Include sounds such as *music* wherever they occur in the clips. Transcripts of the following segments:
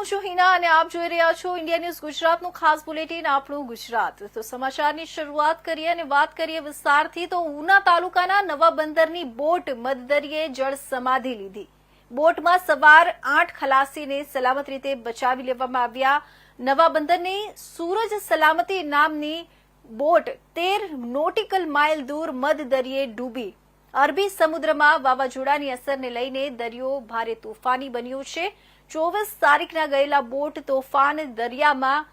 હું છું હિના અને આપ જોઈ રહ્યા છો ઇન્ડિયા ન્યૂઝ ગુજરાતનું ખાસ બુલેટિન, આપણું ગુજરાત. તો સમાચારની શરૂઆત કરીએ અને વાત કરીએ વિસ્તારથી, તો ઉના તાલુકાના નવા બંદરની બોટ મધદરિયે જળ સમાધિ લીધી. બોટમાં સવાર આઠ ખલાસીને સલામત રીતે બચાવી લેવામાં આવ્યા. નવા બંદરની સૂરજ સલામતી નામની બોટ તેર નોટિકલ માઇલ દૂર મધદરિયે ડૂબી. અરબી સમુદ્રમાં વાવાઝોડાની અસરને લઈને દરિયો ભારે તોફાની બન્યો છે. ચોવીસ તારીખના ગયેલા બોટ તોફાન દરિયામાં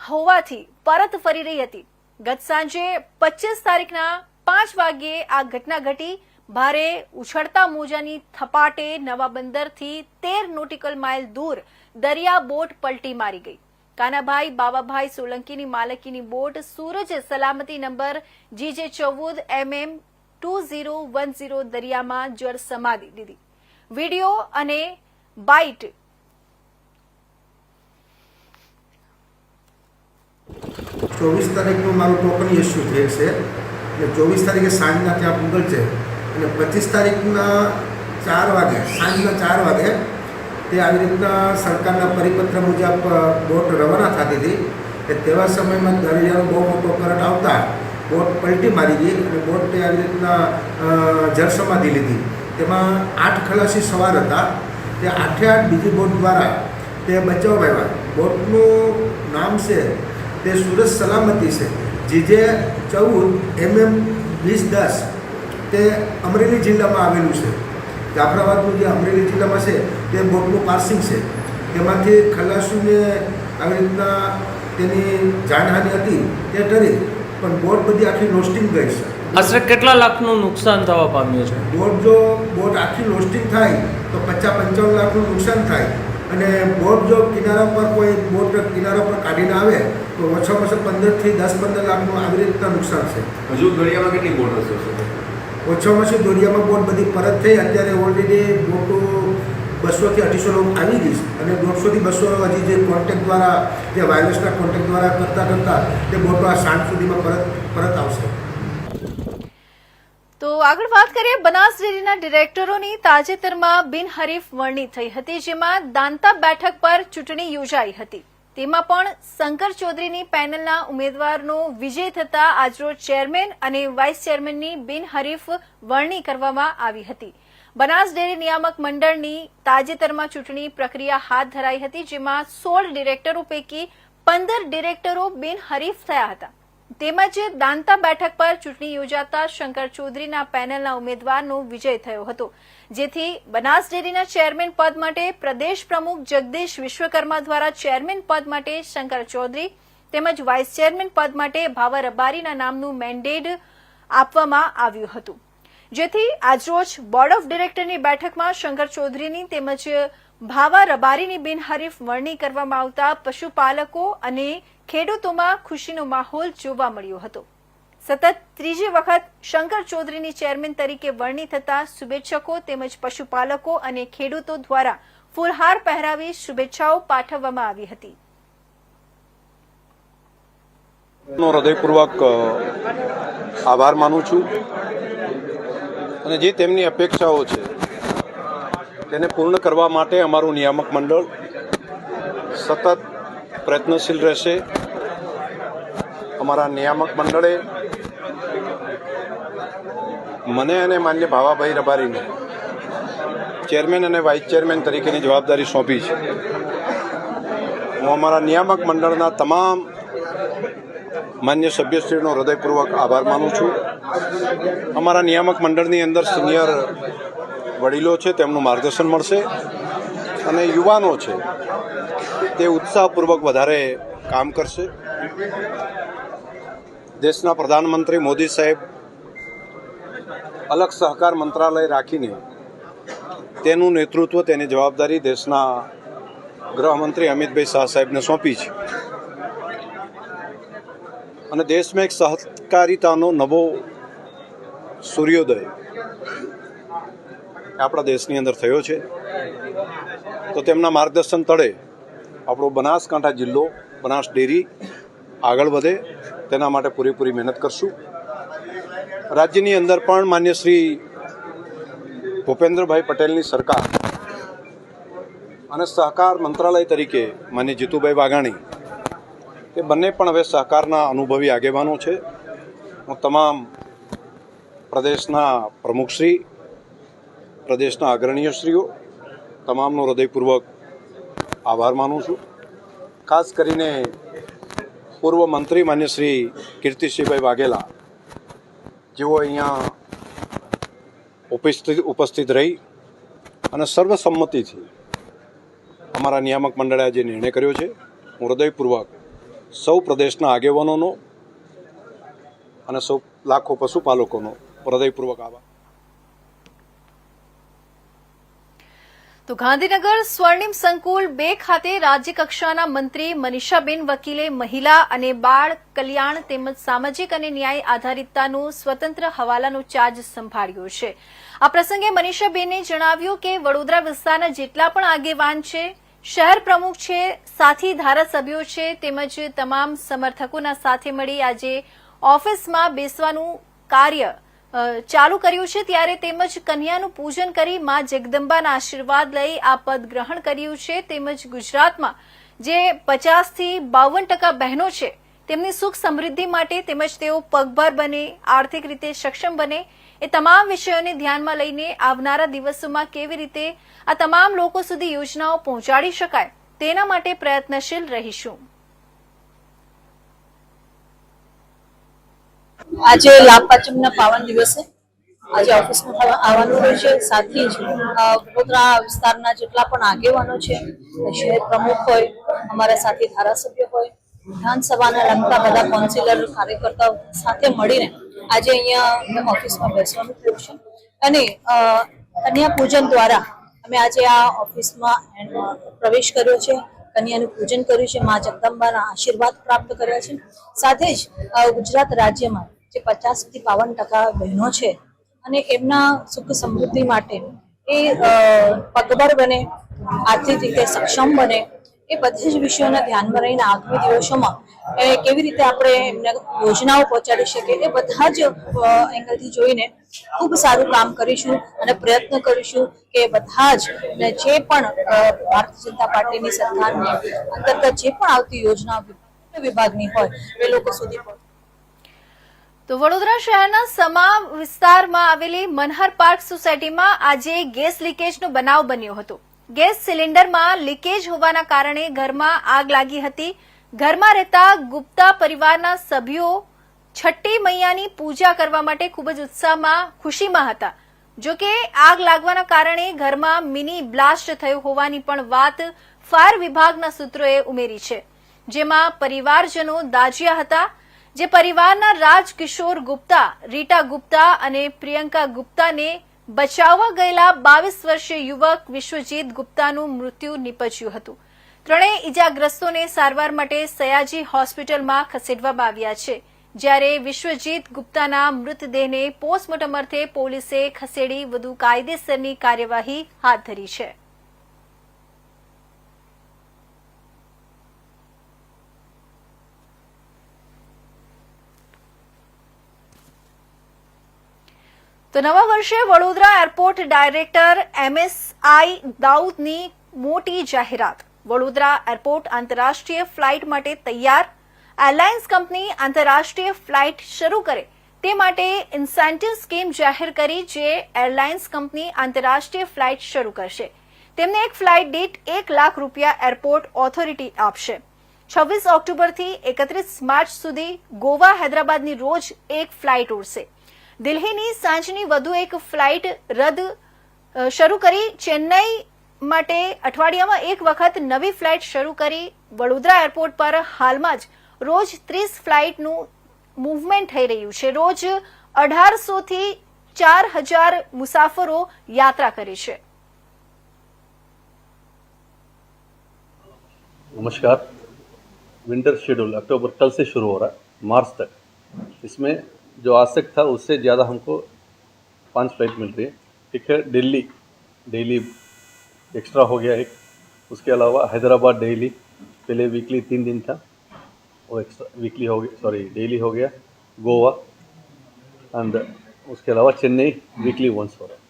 હોવાથી પરત ફરી રહી હતી. ગત સાંજે પચીસ તારીખના પાંચ વાગ્યે આ ઘટના ઘટી. ભારે ઉછળતા મોજાની થપાટે નવા બંદરથી તેર નોટિકલ માઇલ દૂર દરિયા બોટ પલટી મારી ગઈ. કાનાભાઈ, બાવાભાઈ સોલંકીની માલકીની બોટ સૂરજ સલામતી નંબર જીજે ચૌદ MM two zero one zero દરિયામાં જળ સમાધિ લીધી વીડિયો અને બાઇટ ચોવીસ તારીખનું મારું ટોકન ઇસ્યુ થયેલ છે. એટલે ચોવીસ તારીખે સાંજના ત્યાં છે. અને પચીસ તારીખના ચાર વાગે, સાંજના ચાર વાગે તે આવી રીતના સરકારના પરિપત્ર મુજબ બોટ રવાના થતી હતી. કે તેવા સમયમાં દરિયાનો બહુ મોટો કરંટ આવતા બોટ પલટી મારી ગઈ અને બોટ આવી રીતના જળસમાધિ લીધી તેમાં આઠ ખલાસી સવાર હતા. તે આઠે આઠ બીજી બોટ દ્વારા તે બચાવવા આવ્યા. બોટનું નામ છે તે સુરત સલામતી છે. જીજે ચૌદ એમએમ વીસ દસ તે અમરેલી જિલ્લામાં આવેલું છે. જાફરાબાદનું જે અમરેલી જિલ્લામાં છે તે બોટનું પાર્સિંગ છે. તેમાંથી ખલાસીને આવી રીતના તેની જાનહાનિ હતી તે ડરી પણ બોટ બધી આખી લોસ્ટિંગ ગઈ છે. આશરે કેટલા લાખનું નુકસાન થવા પામ્યું છે? બોટ જો બોટ આખી લોસ્ટિંગ થાય તો પચાસ પંચાવન લાખનું નુકસાન થાય. અને બોટ જો કિનારા પર કોઈ બોટ કિનારા પર કાઢીને આવે તો ઓછામાં ઓછા પંદરથી દસ પંદર લાખનું આવી રીતના નુકસાન છે. હજુ દરિયામાં કેટલી બોટ હશે? ઓછામાં ઓછી દોરિયામાં બોટ બધી પરત થઈ અત્યારે ઓલરેડી બોટો બસોથી અઢીસો લોકો આવી ગઈ છે. અને દોઢસોથી બસો હજી જે કોન્ટેક્ટ દ્વારા જે વાયરસના કોન્ટેક્ટ દ્વારા કરતાં કરતાં તે બોટો આ સાંજ સુધીમાં પરત પરત આવશે. તો આગળ વાત કરીએ બનાસ ડેરીના ડિરેક્ટરોની. તાજેતરમાં બિનહરીફ વરણી થઈ હતી, જેમાં દાંતા બેઠક પર ચૂંટણી યોજાઈ હતી. તેમાં પણ શંકર ચૌધરીની પેનલના ઉમેદવારનો વિજય થતા આજરોજ ચેરમેન અને વાઇસ ચેરમેનની બિનહરીફ વરણી કરવામાં આવી હતી. બનાસ ડેરી નિયામક મંડળની તાજેતરમાં ચૂંટણી પ્રક્રિયા હાથ ધરાઈ હતી, જેમાં સોળ ડિરેક્ટરો પૈકી પંદર ડિરેક્ટરો બિનહરીફ થયા હતા. તેમજ દાંતા બેઠક પર ચૂંટણી યોજાતા શંકર ચૌધરીના પેનલના ઉમેદવારનો વિજય થયો હતો. જેથી બનાસ ડેરીના ચેરમેન પદ માટે પ્રદેશ પ્રમુખ જગદીશ વિશ્વકર્મા દ્વારા ચેરમેન પદ માટે શંકર ચૌધરી તેમજ વાઇસ ચેરમેન પદ માટે ભાવર રબારીના નામનું મેન્ડેટ આપવામાં આવ્યું હતું. જેથી આજરોજ બોર્ડ ઓફ ડિરેક્ટરની બેઠકમાં શંકર ચૌધરીની તેમજ ભાવા રબારીની બિનહરીફ વરણી કરવામાં આવતા પશુપાલકો અને ખેડૂતોમાં ખુશીનો માહોલ જોવા મળ્યો હતો. સતત ત્રીજી વખત શંકર ચૌધરીની ચેરમેન તરીકે વરણી થતા શુભેચ્છકો તેમજ પશુપાલકો અને ખેડૂતો દ્વારા ફૂલહાર પહેરાવી શુભેચ્છાઓ પાઠવવામાં આવી હતી. હૃદયપૂર્વક આભાર માનું છું અને જે તેમની અપેક્ષાઓ છે તેને પૂર્ણ કરવા માટે અમારું નિયામક મંડળ સતત પ્રયત્નશીલ રહેશે. અમારા નિયામક મંડળે મને અને માન્ય ભાવાભાઈ રબારીને ચેરમેન અને વાઇસ ચેરમેન તરીકેની જવાબદારી સોંપી છે. હું અમારા નિયામક મંડળના તમામ માન્ય સભ્યશ્રીનો હૃદયપૂર્વક આભાર માનું છું. અમારા નિયામક મંડળની અંદર સિનિયર વડીલો છે, તેમનું માર્ગદર્શન મળશે અને યુવાનો છે તે ઉત્સાહપૂર્વક વધારે કામ કરશે. દેશના પ્રધાનમંત્રી મોદી સાહેબ અલગ સહકાર મંત્રાલય રાખીને તેનું નેતૃત્વ, તેની જવાબદારી દેશના ગૃહમંત્રી અમિતભાઈ શાહ સાહેબને સોંપી છે. અને દેશમાં એક સહકારિતાનો નવો સૂર્યોદય આપણા દેશની અંદર થયો છે. તો તેમના માર્ગદર્શન તળે આપણો બનાસકાંઠા જિલ્લો, બનાસ ડેરી આગળ વધે, તેના માટે પૂરેપૂરી મહેનત કરશું. રાજ્યની અંદર પણ માન્ય શ્રી ભૂપેન્દ્રભાઈ પટેલની સરકાર અને સહકાર મંત્રાલય તરીકે માન્ય જીતુભાઈ વાઘાણી, તે બંને પણ હવે સહકારના અનુભવી આગેવાનો છે. હું તમામ પ્રદેશના પ્રમુખશ્રી, પ્રદેશના અગ્રણીયશ્રીઓ, તમામનો હૃદયપૂર્વક આભાર માનું છું. ખાસ કરીને પૂર્વ મંત્રી માન્ય શ્રી કીર્તિસિંહભાઈ વાઘેલા, જેઓ અહીંયા ઉપસ્થિત ઉપસ્થિત રહી અને સર્વસંમતિથી અમારા નિયામક મંડળે આજે નિર્ણય કર્યો છે. હું હૃદયપૂર્વક સૌ પ્રદેશના આગેવાનોનો અને સૌ લાખો પશુપાલકોનો હૃદયપૂર્વક આભાર. તો ગાંધીનગર સ્વર્ણિમ સંકુલ બે ખાતે રાજ્યકક્ષાના મંત્રી મનીષાબેન વકીલે મહિલા અને બાળ કલ્યાણ તેમજ સામાજિક અને ન્યાય આધારિતતાનો સ્વતંત્ર હવાલાનો ચાર્જ સંભાળ્યો છે. આ પ્રસંગે મનીષાબેને જણાવ્યું કે વડોદરા વિસ્તારના જેટલા પણ આગેવાન છે, શહેર પ્રમુખ છે, સાથી ધારાસભ્યો છે, તેમજ તમામ સમર્થકોના સાથે મળી આજે ઓફિસમાં બેસવાનું કાર્ય ચાલુ કર્યું છે ત્યારે તેમજ કન્યાનું પૂજન કરી મા જગદંબાના આશીર્વાદ લઈ આ પદ ગ્રહણ કર્યું છે. તેમજ ગુજરાતમાં જે પચાસથી બાવન ટકા બહેનો છે, તેમની સુખ સમૃદ્ધિ માટે તેમજ તેઓ પગભર બને, આર્થિક રીતે સક્ષમ બને, એ તમામ વિષયોને ધ્યાનમાં લઈને આવનારા દિવસોમાં કેવી રીતે આ તમામ લોકો સુધી યોજનાઓ પહોંચાડી શકાય તેના માટે પ્રયત્નશીલ રહીશું. આજે લાભ પાંચમના પાવન દિવસે આજે ઓફિસમાં આવવાનું હોય છે. સાથે જ વડોદરા વિસ્તારના જેટલા પણ આગેવાનો છે, શહેર પ્રમુખ હોય, અમારા સાથે ધારાસભ્ય હોય, વિધાનસભાના લગતા બધા કાઉન્સિલર કાર્યકર્તાઓ સાથે મળીને આજે અહીંયા ઓફિસમાં બેસવાનું થયું છે. અને કન્યા પૂજન દ્વારા અમે આજે આ ઓફિસમાં પ્રવેશ કર્યો છે. કન્યાનું પૂજન કર્યું છે. મા જગદંબાના આશીર્વાદ પ્રાપ્ત કર્યા છે. સાથે જ ગુજરાત રાજ્યમાં જે પચાસથી બાવન ટકા બહેનો છે અને એમના સુખ સમૃદ્ધિ માટે એ પગભર બને, આર્થિક રીતે સક્ષમ બને, એ બધી જ વિષયોને ધ્યાનમાં રહીને આગામી દિવસોમાં, એ કેવી રીતે આપણે એમને યોજનાઓ પહોંચાડી શકીએ, એ બધા જ એંગલથી જોઈને ખૂબ સારું કામ કરીશું અને પ્રયત્ન કરીશું કે બધા જ જે પણ ભારતીય જનતા પાર્ટીની સરકારની અંતર્ગત જે પણ આવતી યોજનાઓ વિભાગની હોય, એ લોકો સુધી તો વડોદરા શહેરના સમા વિસ્તારમાં આવેલી મનહર પાર્ક સોસાયટીમાં આજે ગેસ લીકેજનો બનાવ બન્યો હતો. ગેસ સિલિન્ડરમાં લીકેજ હોવાના કારણે ઘરમાં આગ લાગી હતી. ઘરમાં રહેતા ગુપ્તા પરિવારના સભ્યો છઠ્ઠી મૈયાની પૂજા કરવા માટે ખૂબ જ ઉત્સાહમાં, ખુશીમાં હતા. જો કે આગ લાગવાના કારણે ઘરમાં મિની બ્લાસ્ટ થયો હોવાની પણ વાત ફાયર વિભાગના સૂત્રોએ ઉમેરી છે. જેમાં પરિવારજનો દાજ્યા હતા જે પરિવારના રાજકિશોર ગુપ્તા, રીટા ગુપ્તા અને પ્રિયંકા ગુપ્તાને બચાવવા ગયેલા બાવીસ વર્ષીય યુવક વિશ્વજીત ગુપ્તાનું મૃત્યુ નિપજ્યું હતું. ત્રણેય ઇજાગ્રસ્તોને સારવાર માટે સયાજી હોસ્પિટલમાં ખસેડવામાં આવ્યા છે, જ્યારે વિશ્વજીત ગુપ્તાના મૃતદેહને પોસ્ટમોર્ટમ અર્થે પોલીસે ખસેડી વધુ કાયદેસરની કાર્યવાહી હાથ ધરી છે. તો નવા વર્ષે વડોદરા એરપોર્ટ ડાયરેક્ટર એમએસઆઈ દાઉદની મોટી જાહેરાત. વડોદરા એરપોર્ટ આંતરરાષ્ટ્રીય ફ્લાઇટ માટે તૈયાર. એરલાઇન્સ કંપની આંતરરાષ્ટ્રીય ફ્લાઇટ શરૂ કરે. તે માટે ઇન્સેન્ટિવ સ્કીમ જાહેર કરી જે એરલાઇન્સ કંપની આંતરરાષ્ટ્રીય ફ્લાઇટ શરૂ કરશે. તેમને એક ફ્લાઇટ દીઠ એક લાખ રૂપિયા એરપોર્ટ ઓથોરિટી આપશે. છવ્વીસ ઓક્ટોબરથી એકત્રીસ માર્ચ સુધી ગોવા, હૈદરાબાદની રોજ એક ફ્લાઇટ ઉડશે. દિલ્હીની સાંજની વધુ એક ફ્લાઇટ રદ અ, શરૂ કરી ચેન્નઈ માટે અઠવાડિયામાં એક વખત નવી ફ્લાઇટ શરૂ કરી વડોદરા એરપોર્ટ પર હાલમાં જ રોજ ત્રીસ ફ્લાઇટનું મૂવમેન્ટ થઈ રહ્યું છે રોજ અઢારસો થી ચાર હજાર મુસાફરો યાત્રા કરે છે नमस्कार विंटर शेड्यूल अक्टूबर कल से शुरू हो रहा है मार्च तक इसमें जो आज तक था उससे ज़्यादा हमको पाँच फ़्लाइट मिल रही है। एक है दिल्ली डेली एक्स्ट्रा हो गया एक। उसके अलावा हैदराबाद डेली पहले वीकली तीन दिन था वो एक्स्ट्रा वीकली हो गया सॉरी डेली हो गया गोवा एंड उसके अलावा चेन्नई वीकली वंस हो रहा है।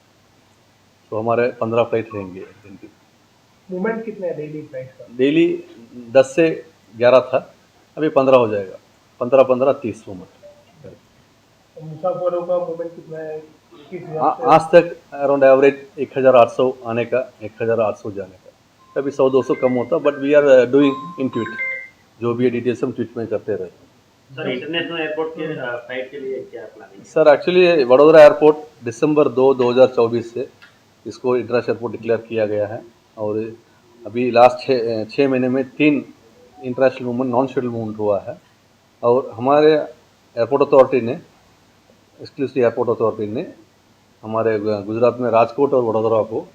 तो हमारे पंद्रह फ़्लाइट रहेंगे दिन की। मूवमेंट कितने है डेली फ़्लाइट का? डेली दस से ग्यारह था अभी पंद्रह हो जाएगा। पंद्रह पंद्रह तीस मूवमेंट मुसाफिरों का मूवमेंट कितना है? आ- आज तक अराउंड एवरेज एक हज़ार आठ सौ आने का एक हज़ार आठ सौ जाने का। कभी सौ दो सौ कम होता but we are doing in tweet जो भी डिटेल्स हम ट्वीट में करते रहे। सर इंटरनेशनल एयरपोर्ट के फ़्लाइट के लिए क्या planning sir actually Vadodara airport दिसंबर दो 2024 से इसको इंटरनेशनल एयरपोर्ट डिक्लेयर किया गया है। और अभी लास्ट छः छः महीने में तीन international movement non schedule movement हुआ है। और हमारे एयरपोर्ट अथॉरिटी ने एक्सक्लूसिव एयरपोर्ट अथॉरिटी ने हमारे गुजरात में राजकोट और वडोदरा को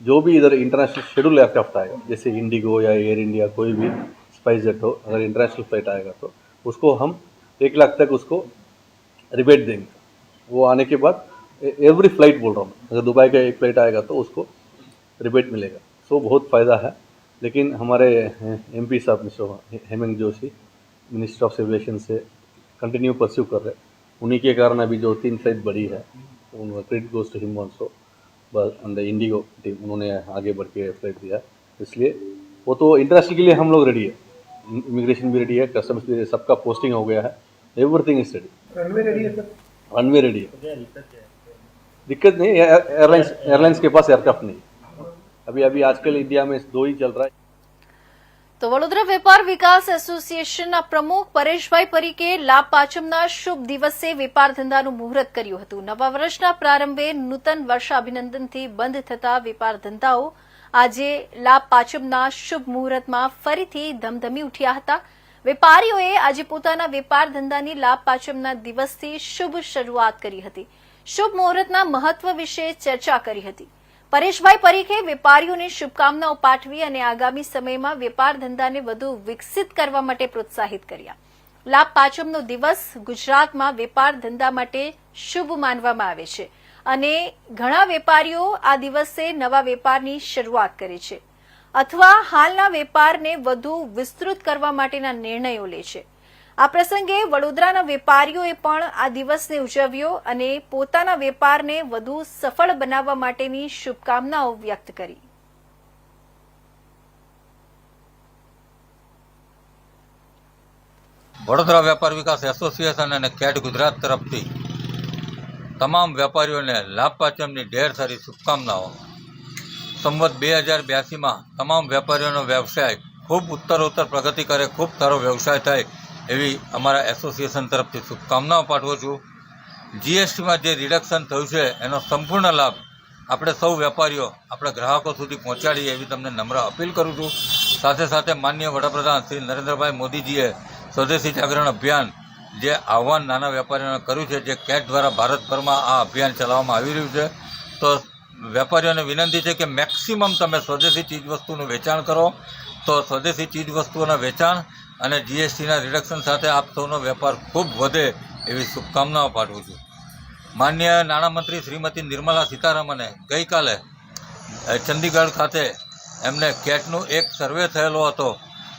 जो भी इधर इंटरनेशनल शेड्यूल एयरक्राफ्ट आएगा, जैसे इंडिगो या एयर इंडिया कोई भी स्पाइस जेट हो, अगर इंटरनेशनल फ़्लाइट आएगा तो उसको हम एक लाख तक उसको रिबेट देंगे। वो आने के बाद एवरी फ़्लाइट बोल रहा हूँ अगर दुबई का एक फ़्लाइट आएगा तो उसको रिबेट मिलेगा। सो बहुत फ़ायदा है, लेकिन हमारे एम पी साहब, mister Hemant Joshi minister of civil aviation से कंटिन्यू परस्यू कर रहे उन्हीं के कारण अभी जो तीन फ़्लाइट बड़ी है credit goes to him also IndiGo team उन्होंने आगे बढ़ के फ़्लाइट दिया। इसलिए वो तो इंटरनेशनल के लिए हम लोग रेडी है। इमिग्रेशन भी रेडी है कस्टम्स भी सबका पोस्टिंग हो गया है। Everything is ready runway ready है सर रनवे रेडी है। दिक्कत नहीं एयरलाइंस एयरलाइंस के पास एयरक्राफ्ट नहीं अभी अभी आजकल इंडिया में दो ही चल रहा है। તો વડોદરા વેપાર વિકાસ એસોસિએશનના પ્રમુખ પરેશભાઈ પરીકે લાભ પાચમના શુભ દિવસે વેપાર ધંધાનું મુહૂર્ત કર્યું હતું. નવા વર્ષના પ્રારંભે નૂતન વર્ષાભિનંદનથી બંધ થતા વેપાર ધંધાઓ આજે લાભ પાચમના શુભ મુહૂર્તમાં ફરીથી ધમધમી ઉઠ્યા હતા. વેપારીઓએ આજે પોતાના વેપાર ધંધાની લાભ પાચમના દિવસથી શુભ શરૂઆત કરી હતી. શુભ મુહૂર્તના મહત્વ વિશે ચર્ચા કરી હતી. પરેશભાઈ પરીખે વેપારીઓને શુભકામનાઓ પાઠવી અને આગામી સમયમાં વેપાર ધંધાને વધુ વિકસિત કરવા માટે પ્રોત્સાહિત કર્યા. લાભ પાંચમનો દિવસ ગુજરાતમાં વેપાર ધંધા માટે શુભ માનવામાં આવે છે અને ઘણા વેપારીઓ આ દિવસે નવા વેપારની શરૂઆત કરે છે. અથવા હાલના વેપારને વધુ વિસ્તૃત કરવા માટેના નિર્ણયો લે છે. આ પ્રસંગે વડોદરાના વેપારીઓએ પણ આ દિવસને ઉજવ્યો અને પોતાના વેપારને વધુ સફળ બનાવવા માટેની શુભકામનાઓ વ્યક્ત કરી. વડોદરા વેપાર વિકાસ એસોસિએશન અને કેટ ગુજરાત તરફથી તમામ વેપારીઓને લાભ પાંચમની ઢેર સારી શુભકામનાઓ. સંવત બે હજાર બ્યાસીમાં તમામ વેપારીઓનો વ્યવસાય ખૂબ ઉત્તરોત્તર પ્રગતિ કરે, ખૂબ સારો વ્યવસાય થાય એવી અમારા એસોસિએશન તરફથી શુભકામનાઓ પાઠવું છું. જીએસટીમાં જે રિડક્શન થયું છે, એનો સંપૂર્ણ લાભ આપણે સૌ વેપારીઓ, આપણા ગ્રાહકો સુધી પહોંચાડીએ એવી તમને નમ્ર અપીલ કરું છું. સાથે સાથે માનનીય વડાપ્રધાન શ્રી નરેન્દ્રભાઈ મોદીજીએ સ્વદેશી જાગરણ અભિયાન જે આહવાન નાના વેપારીઓને કર્યું છે, જે કેટ દ્વારા ભારતભરમાં આ અભિયાન ચલાવવામાં આવી રહ્યું છે. તો વેપારીઓને વિનંતી છે કે મેક્સિમમ તમે સ્વદેશી ચીજવસ્તુનું વેચાણ કરો. તો સ્વદેશી ચીજવસ્તુઓના વેચાણ અને જીએસટીના રિડક્શન સાથે આપ સૌનો વેપાર ખૂબ વધે એવી શુભકામનાઓ પાઠવું છું. માન્ય નાણામંત્રી શ્રીમતી નિર્મલા સીતારામને ગઈકાલે ચંદીગઢ ખાતે એમને કેટનું એક સર્વે થયેલો હતો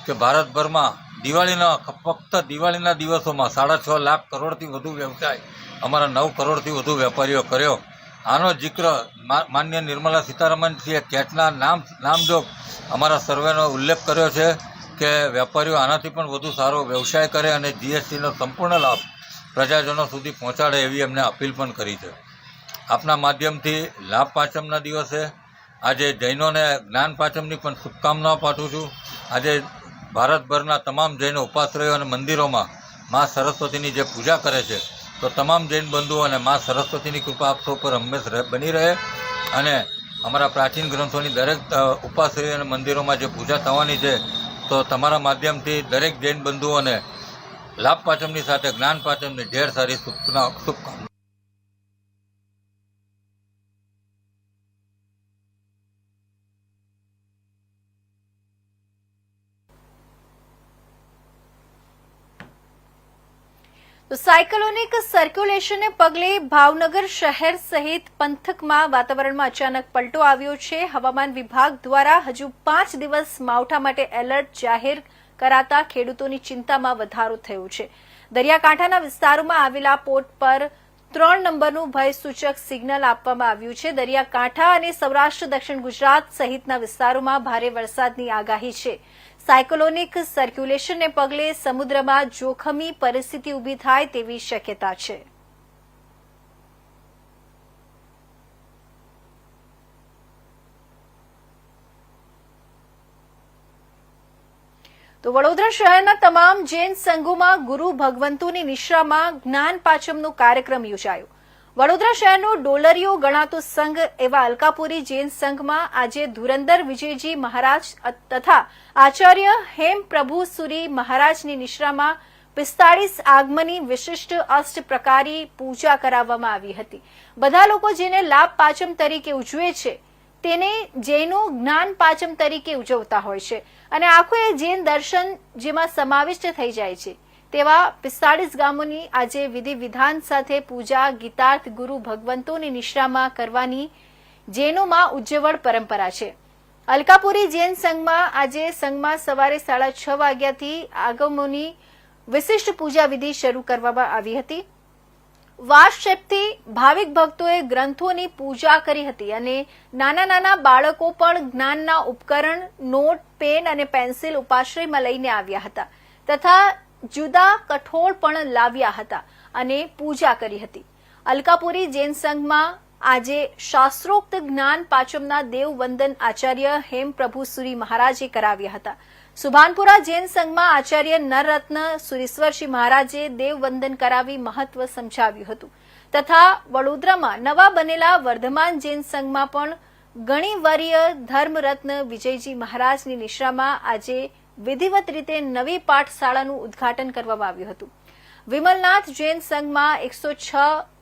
કે ભારતભરમાં દિવાળીના, ફક્ત દિવાળીના દિવસોમાં સાડા છ લાખ કરોડથી વધુ વ્યવસાય, અમારા નવ કરોડથી વધુ વેપારીઓ કર્યો. આનો જિક્ર માન્ય નિર્મલા સીતારામનજીએ કેટના નામ, નામજોગ અમારા સર્વેનો ઉલ્લેખ કર્યો છે. કે વેપારીઓ આનાથી પણ વધુ સારો વ્યવસાય કરે અને જીએસટીનો સંપૂર્ણ લાભ પ્રજાજનો સુધી પહોંચાડે એવી એમને અપીલ પણ કરી છે. આપના માધ્યમથી લાભ પાંચમના દિવસે આજે જૈનોને જ્ઞાન પાંચમની પણ શુભકામનાઓ પાઠવું છું. આજે ભારતભરના તમામ જૈનો ઉપાશ્રયો અને મંદિરોમાં મા સરસ્વતીની જે પૂજા કરે છે, તો તમામ જૈન બંધુઓ અને મા સરસ્વતીની કૃપા આપ સૌ પર હંમેશ બની રહે અને અમારા પ્રાચીન ગ્રંથોની દરેક ઉપાશ્રયો અને મંદિરોમાં જે પૂજા થવાની છે તો તમારા માધ્યમથી દરેક જૈન બંધુઓને લાભ પાચમની સાથે, જ્ઞાન પાચમની ઢેર સારી શુભના શુભકામના. સાયક્લોનિક સર્ક્યુલેશનને પગલે ભાવનગર શહેર સહિત પંથકમાં વાતાવરણમાં અચાનક પલટો આવ્યો છે. હવામાન વિભાગ દ્વારા હજુ પાંચ દિવસ માવઠા માટે એલર્ટ જાહેર કરાતા ખેડૂતોની ચિંતામાં વધારો થયો છે. દરિયાકાંઠાના વિસ્તારોમાં આવેલા પોર્ટ પર ત્રણ નંબરનું ભયસૂચક સિગ્નલ આપવામાં આવ્યું છે. દરિયાકાંઠા અને સૌરાષ્ટ્ર, દક્ષિણ ગુજરાત સહિતના વિસ્તારોમાં ભારે વરસાદની આગાહી છે. સાયકોલોનિક સર્ક્યુલેશનને પગલે સમુદ્રમાં જોખમી પરિસ્થિતિ ઊભી થાય તેવી શક્યતા છે. તો વડોદરા શહેરના તમામ જૈન સંઘોમાં ગુરુ ભગવંતુની નિશ્રામાં જ્ઞાન પાંચમનો કાર્યક્રમ યોજાયો. વડોદરા શહેરનું ડોલરિયો ગણાતો સંઘ એવા અલકાપુરી જૈન સંઘમાં આજે ધુરંદર વિજયજી મહારાજ તથા આચાર્ય હેમ પ્રભુ સુરી મહારાજની નિશ્રામાં પિસ્તાળીસ આગમની વિશિષ્ટ અષ્ટ પ્રકારી પૂજા કરાવવામાં આવી હતી. બધા લોકો જેને લાભ પાંચમ તરીકે ઉજવે છે, તેને જૈનો જ્ઞાન પાંચમ તરીકે ઉજવતા હોય છે. અને આખું એ જૈન દર્શન જેમાં સમાવિષ્ટ થઈ જાય છે. તેવા પિસ્તાળીસ ગામોની આજે વિધિ વિધાન સાથે પૂજા, ગીતાર્થ, ગુરુ ભગવંતોની નિશ્રામાં કરવાની જૈનોમાં ઉજ્જવળ પરંપરા છે. અલકાપુરી જૈન સંઘમાં આજે સંઘમાં સવારે સાડા છ વાગ્યાથી આગમોની વિશિષ્ટ પૂજા વિધિ શરૂ કરવામાં આવી હતી. વાસશેપથી ભાવિક ભક્તોએ ગ્રંથોની પૂજા કરી હતી અને નાના નાના બાળકો પણ જ્ઞાનના ઉપકરણ, નોટ, પેન અને પેન્સિલ ઉપાશ્રયમાં લઈને આવ્યા હતા. તથા જુદા કઠોળ પણ લાવ્યા હતા અને પૂજા કરી હતી. અલકાપુરી જૈન સંઘમાં આજે શાસ્ત્રોક્ત જ્ઞાન પાંચમના દેવવંદન આચાર્ય હેમ પ્રભુ સુરી મહારાજે કરાવ્યા હતા. સુભાનપુરા જૈન સંઘમાં આચાર્ય નરરત્ન સુરેશ્વરજી મહારાજે દેવવંદન કરાવી મહત્વ સમજાવ્યું હતું. તથા વડોદરામાં નવા બનેલા વર્ધમાન જૈન સંઘમાં પણ ગણીવર્ય ધર્મરત્ન વિજયજી મહારાજની નિશ્રામાં આજે વિધિવત રીતે નવી પાઠશાળાનું ઉદ્ઘાટન કરવામાં આવ્યું હતું. વિમલનાથ જૈન સંઘમાં એકસો છ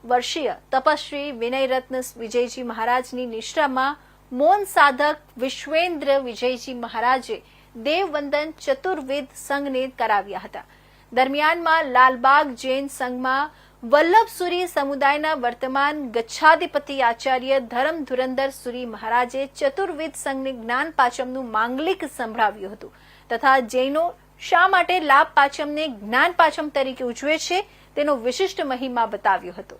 વર્ષીય તપસ્વી વિનયરત્ન વિજયજી મહારાજની નિષ્ઠામાં મૌન સાધક વિશ્વેન્દ્ર વિજયજી મહારાજે દેવવંદન ચતુર્વેદ સંઘને કરાવ્યા હતા. દરમિયાનમાં લાલબાગ જૈન સંઘમાં વલ્લભસુરી સમુદાયના વર્તમાન ગચ્છાધિપતિ આચાર્ય ધરમ ધુરંદર સુરી મહારાજે ચતુર્વેદ સંઘને જ્ઞાન પાચમનું માંગલિક સંભળાવ્યું હતું. તથા જૈનો શા માટે લાભ પાંચમને જ્ઞાન પાછમ તરીકે ઉજવે છે તેનો વિશિષ્ટ મહિમા બતાવ્યો હતો.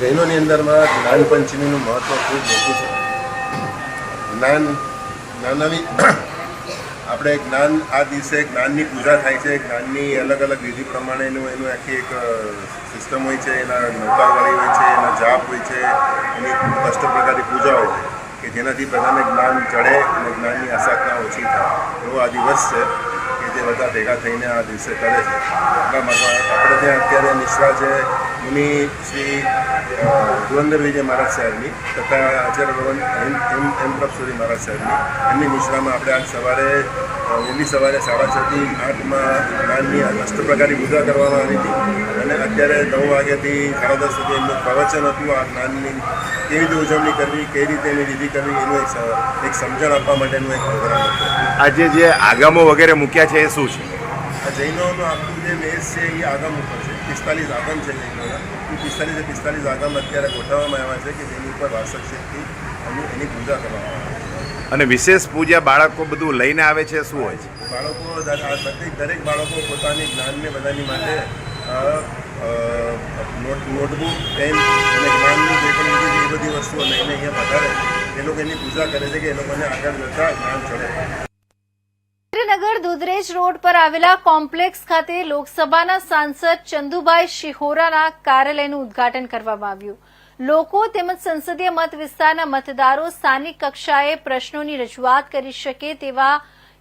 જૈનોની અંદરમાં જ્ઞાન પંચમીનું મહત્વ ખૂબ મોટું છે. જ્ઞાન જ્ઞાનની *coughs* આપણે જ્ઞાન આ દિવસે જ્ઞાનની પૂજા થાય છે. જ્ઞાનની અલગ અલગ વિધિ પ્રમાણેનું એનું આખી એક સિસ્ટમ હોય છે. એના નૌકાવાળી હોય છે, એના જાપ હોય છે. એની અષ્ટ પ્રકારની પૂજા હોય છે. કે જેનાથી બધાને જ્ઞાન ચડે અને જ્ઞાનની આસક્તા ઓછી થાય. એવો આ દિવસ છે કે જે બધા ભેગા થઈને આ દિવસે કરે છે. એટલા માટે આપણે ત્યાં અત્યારે નિશ્રા છે મુનિ શ્રી અ, ધુરંધર વિજય મહારાજ સાહેબની તથા આચાર્ય ભગવાન એમ એમ હેમપ્રભ સુરી મહારાજ સાહેબની એમની નિશ્રામાં આપણે આજ સવારે વહેલી સવારે સાડા છથી આઠમાં જ્ઞાનની અષ્ટ પ્રકારની પૂજા કરવામાં આવી હતી. અને અત્યારે નવ વાગ્યાથી સાડા દસ સુધી એમનું પ્રવચન હતું આ જ્ઞાનની કેવી રીતે ઉજવણી કરવી કઈ રીતે એની વિધિ કરવી એનું એક એક સમજણ આપવા માટેનું એક પ્રોગ્રામ હતો. આજે જે આગામો વગેરે મૂક્યા છે એ શું છે? આ જૈનોનું આખું જે મેસ છે એ આગામ ઉપર છે. પિસ્તાલીસ આગમ છે જૈનોના એ પિસ્તાલીસે પિસ્તાલીસ આગમ અત્યારે ગોઠવવામાં આવ્યા છે કે જેની ઉપર વાસક શક્તિ અને એની પૂજા કરવામાં આવે અને વિશેષ પૂજા બાળકો બધું લઈને આવે છે શું હોય છે? બાળકો પ્રત્યેક દરેક દરેક બાળકો પોતાની જ્ઞાનને બધાની માટે નોટબુક પેન અને જ્ઞાનની જે પણ બધી એ બધી વસ્તુઓ લઈને અહીંયા વધારે એ લોકો એની પૂજા કરે છે કે એ લોકોને આગળ જતાં જ્ઞાન ચડે. દુધરેજ રોડ પર આવેલા કોમ્પ્લેક્સ ખાતે લોકસભાના સાંસદ ચંદુભાઈ શિહોરાના કાર્યાલયનું ઉદ્ઘાટન કરવામાં આવ્યું. લોકો તેમજ સંસદીય મત વિસ્તારના મતદારો સ્થાનિક કક્ષાએ પ્રશ્નોની રજૂઆત કરી શકે તેવા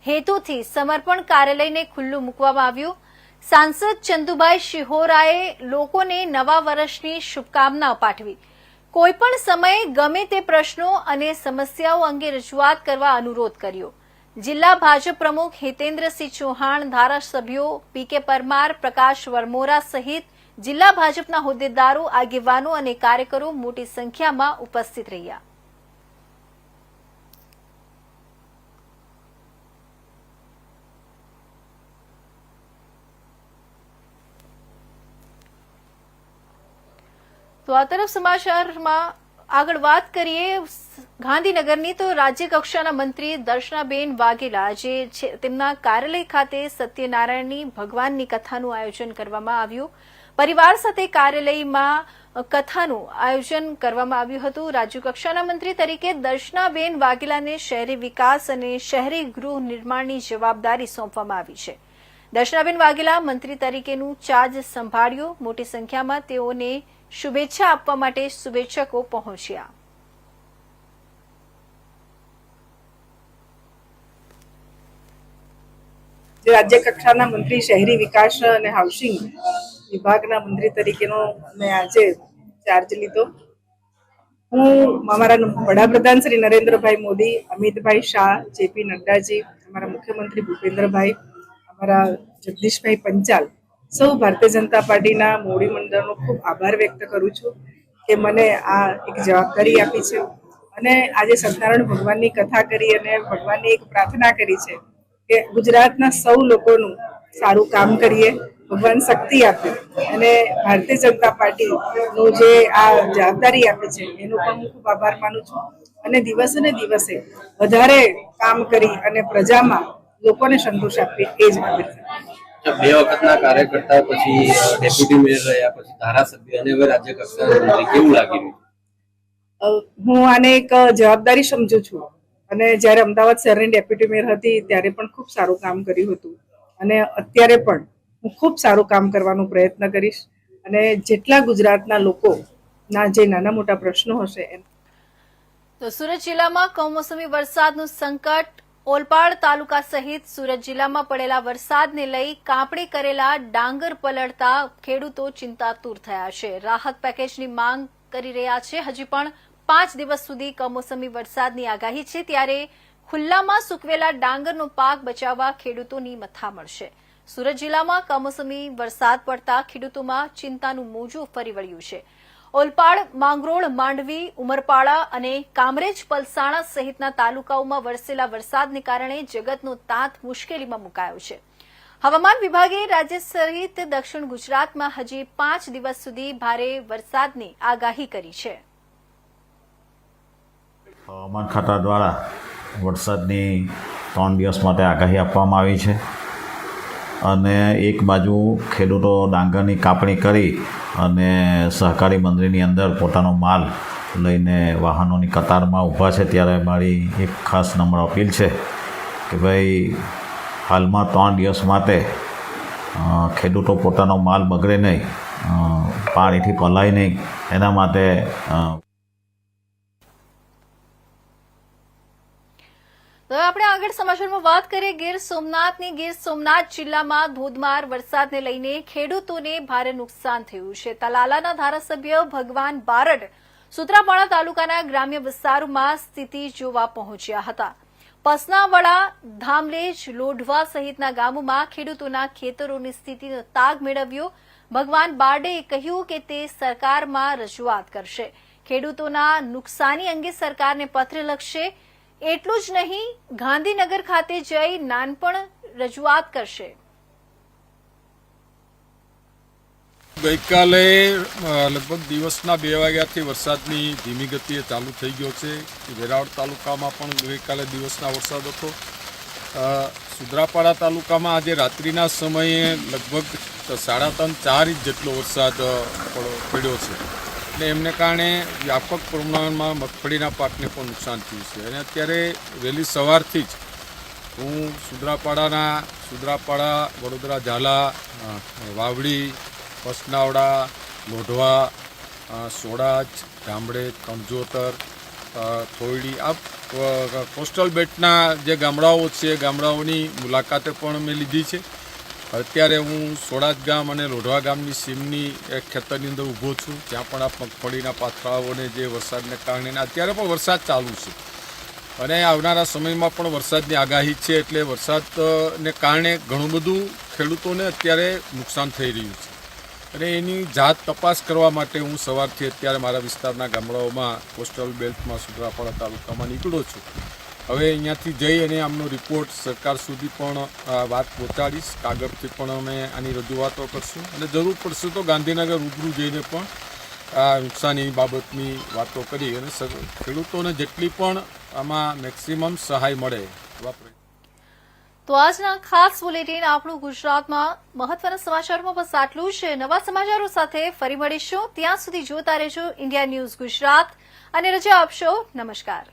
હેતુથી સમર્પણ કાર્યાલયને ખુલ્લું મૂકવામાં આવ્યું. સાંસદ ચંદુભાઈ શિહોરાએ લોકોને નવા વર્ષની શુભકામનાઓ પાઠવી. કોઈપણ સમયે ગમે તે પ્રશ્નો અને સમસ્યાઓ અંગે રજૂઆત કરવા અનુરોધ કર્યો. જિલ્લા ભાજપ પ્રમુખ હિતેન્દ્રસિંહ ચૌહાણ, ધારાસભ્યો પી કે પરમાર, પ્રકાશ વરમોરા સહિત જિલ્લા ભાજપના હોદ્દેદારો, આગેવાનો અને કાર્યકરો મોટી સંખ્યામાં ઉપસ્થિત રહ્યા. તો આ તરફ સમાચારમાં આગળ વાત કરીએ, ગાંધીનગરની તો રાજ્ય કક્ષાના મંત્રી દર્શનાબેન વાઘેલા જે તેમના કાર્યાલય ખાતે સત્યનારાયણની ભગવાનની કથાનું આયોજન કરવામાં આવ્યું. પરિવાર સાથે કાર્યાલયમાં કથાનું આયોજન કરવામાં આવ્યું હતું. રાજ્ય કક્ષાના મંત્રી તરીકે દર્શનાબેન વાઘેલાને શહેરી વિકાસ અને શહેરી ગૃહ નિર્માણની જવાબદારી સોંપવામાં આવી છે. દર્શનાબેન વાઘેલા મંત્રી તરીકેનું ચાર્જ સંભાળ્યો. મોટી સંખ્યામાં તેઓને શુભેચ્છા આપવા માટે શુભેચ્છકો પહોંચ્યા. રાજ્ય કક્ષાના મંત્રી શહેરી વિકાસ અને હાઉસિંગ વિભાગના મંત્રી તરીકેનો મેં આજે ચાર્જ લીધો. હું અમારા વડાપ્રધાન શ્રી નરેન્દ્રભાઈ મોદી, અમિતભાઈ શાહ, જેપી નડ્ડાજી, અમારા મુખ્યમંત્રી ભૂપેન્દ્રભાઈ, અમારા જગદીશભાઈ પંચાલ સૌ ભારતીય જનતા પાર્ટીના મોડી મંડળનો ખૂબ આભાર વ્યક્ત કરું છું કે મને આ એક જવાબદારી આપી છે. અને આજે સત્યનારાયણ ભગવાનની કથા કરી અને ભગવાનની એક પ્રાર્થના કરી છે કે ગુજરાતના સૌ લોકોનું સારું કામ કરીએ, ભગવાન શક્તિ આપે અને ભારતીય જનતા પાર્ટીનું જે આ જવાબદારી આપી છે, એનો પણ હું ખૂબ આભાર માનું છું. અને દિવસે ને દિવસે વધારે કામ કરી અને પ્રજામાં લોકોને સંતોષ આપે એ જ છે. બે વખતના કાર્યકર્તા પછી ડેપ્યુટી મેયર રહ્યા પછી ધારાસભ્ય અને હવે રાજ્ય કક્ષાના કેવું લાગી રહ્યું હું આને એક જવાબદારી સમજુ છું. અને જ્યારે અમદાવાદ શહેરની ડેપ્યુટી મેયર હતી ત્યારે પણ ખૂબ સારું કામ કર્યું હતું. અને અત્યારે પણ હું ખૂબ સારું કામ કરવાનો પ્રયત્ન કરીશ. અને જેટલા ગુજરાતના લોકોના જે નાના મોટા પ્રશ્નો હશે એમ તો સુરત જિલ્લામાં કમોસમી વરસાદનું સંકટ ઓલપાડ તાલુકા સહિત સુરત જિલ્લામાં પડેલા વરસાદને લઈ કાપણી કરેલા ડાંગર પલળતા ખેડૂતો ચિંતાતુર થયા છે. રાહત પેકેજની માંગ કરી રહ્યા છે. હજી પણ પાંચ દિવસ સુધી કમોસમી વરસાદની આગાહી છે. ત્યારે ખુલ્લામાં સૂકવેલા ડાંગરનો પાક બચાવવા ખેડૂતોની મથામણ છે સુરત જિલ્લામાં કમોસમી વરસાદ પડતા ખેડૂતોમાં ચિંતાનું મોજું ફરી વળ્યું છે. ઓલપાડ, માંગરોળ, માંડવી, ઉમરપાડા અને કામરેજ પલસાણા સહિતના તાલુકાઓમાં વરસેલા વરસાદને કારણે જગતનો તાંત મુશ્કેલીમાં મુકાયો છે. હવામાન વિભાગે રાજ્ય સહિત દક્ષિણ ગુજરાતમાં હજી પાંચ દિવસ સુધી ભારે વરસાદની આગાહી કરી છે. હવામાન ખાતા દ્વારા વરસાદની ત્રણ દિવસ માટે આગાહી આપવામાં આવી છે. અને એક બાજુ ખેડૂતો ડાંગરની કાપણી કરી અને સહકારી મંડળીની અંદર પોતાનો માલ લઈને વાહનોની કતારમાં ઊભા છે, ત્યારે મારી એક ખાસ નમ્ર અપીલ છે કે ભાઈ, હાલમાં ત્રણ દિવસ માટે ખેડૂતો પોતાનો માલ બગડે નહીં પાણીથી પલાય નહીં, એના માટે અ, તો હવે આપણે આગળ સમાચારમાં વાત કરીએ ગીર સોમનાથની. ગીર સોમનાથ જિલ્લામાં ધોધમાર વરસાદને લઈને ખેડૂતોને ભારે નુકસાન થયું છે. તલાલાના ધારાસભ્ય ભગવાન બારડ સુત્રાપાડા તાલુકાના ગ્રામ્ય વિસ્તારોમાં સ્થિતિ જોવા પહોંચ્યા હતા. પસનાવડા, ધામલેજ, લોઢવા સહિતના ગામોમાં ખેડૂતોના ખેતરોની સ્થિતિનો તાગ મેળવ્યો. ભગવાન બારડે કહ્યું કે તે સરકારમાં રજૂઆત કરશે. ખેડૂતોના નુકસાની અંગે સરકારને પત્ર લખશે. એટલું જ નહીં, ગાંધીનગર ખાતે જઈ નાનપણ રજૂઆત કરશે. ગઈકાલે લગભગ દિવસના બે વાગ્યાથી વરસાદની ધીમી ગતિએ ચાલુ થઈ ગયો છે. વેરાવળ તાલુકામાં પણ ગઈકાલે દિવસના વરસાદ હતો. સુદ્રાપાડા તાલુકામાં આજે રાત્રિના સમયે લગભગ સાડા ત્રણ ચાર ઇંચ જેટલો વરસાદ પડ્યો છે. એટલે એમને કારણે વ્યાપક પ્રમાણમાં મગફળીના પાકને પણ નુકસાન થયું છે. અને અત્યારે વહેલી સવારથી જ હું સુદ્રાપાડાના, સુદ્રાપાડા, વડોદરા, ઝાલા વાવડી, પસનાવડા, લોઢવા સોડાચ ગામડે કમજોતર થોયડી, આ કોસ્ટલ બેટના જે ગામડાઓ છે, ગામડાઓની મુલાકાતે પણ મેં લીધી છે. અત્યારે હું સોડાજ ગામ અને લોઢવા ગામની સીમની એક ખેતરની અંદર ઊભો છું. ત્યાં પણ આ મગફળીના પાથરાઓને જે વરસાદને કારણે અત્યારે પણ વરસાદ ચાલુ છે. અને આવનારા સમયમાં પણ વરસાદની આગાહી છે એટલે વરસાદને કારણે ઘણું બધું ખેડૂતોને અત્યારે નુકસાન થઈ રહ્યું છે. અને એની જાત તપાસ કરવા માટે હું સવારથી અત્યારે મારા વિસ્તારના ગામડાઓમાં કોસ્ટલ બેલ્ટમાં સુત્રાપાડા તાલુકામાં નીકળ્યો છું. હવે અહીંયાથી જઈ અને આમનો રિપોર્ટ સરકાર સુધી પણ વાત પહોંચાડીશ. કાગળથી પણ અમે આની રજૂઆતો કરશું. અને જરૂર પડશે તો ગાંધીનગર રૂબરૂ જઈને પણ આ નુકસાની બાબતની વાતો કરી અને ખેડૂતોને જેટલી પણ આમાં મેક્સિમમ સહાય મળે વાપરે તો આજના ખાસ બુલેટિન આપણું ગુજરાતમાં મહત્વના સમાચારોમાં બસ આટલું છે. નવા સમાચારો સાથે ફરી મળીશું. ત્યાં સુધી જોતા રહેજો. India News Gujarat. અને રજા આપશો. નમસ્કાર.